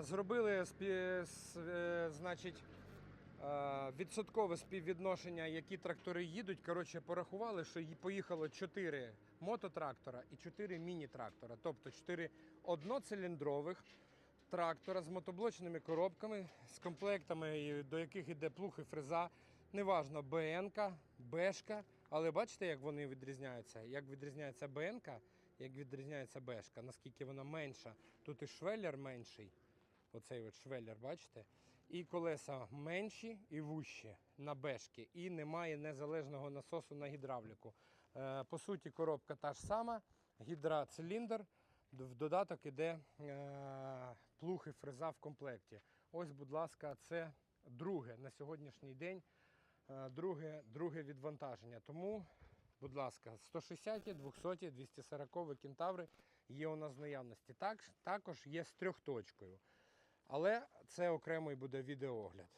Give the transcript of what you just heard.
Зробили е, значить, відсоткове співвідношення, які трактори їдуть. Коротше, порахували, що поїхало 4 мототрактора і 4 міні-трактора. Тобто 4 одноциліндрових трактора з мотоблочними коробками, з комплектами, до яких йде плуг і фреза. Неважно, БНК, Бешка. Але бачите, як вони відрізняються? Як відрізняється БНК, як відрізняється Бешка, наскільки вона менша. Тут і швеллер менший. Оцей от швеллер, бачите? І колеса менші і вущі на бешки. І немає незалежного насосу на гідравліку. Е, по суті, коробка та ж сама, гідроциліндр. В додаток іде е, плуг і фреза в комплекті. Ось, будь ласка, це друге на сьогоднішній день. е, Друге, друге відвантаження. Тому, будь ласка, 160, 200, 240 кентаври є у нас в наявності. Так, також є з трьохточкою. Але це окремий буде відеоогляд.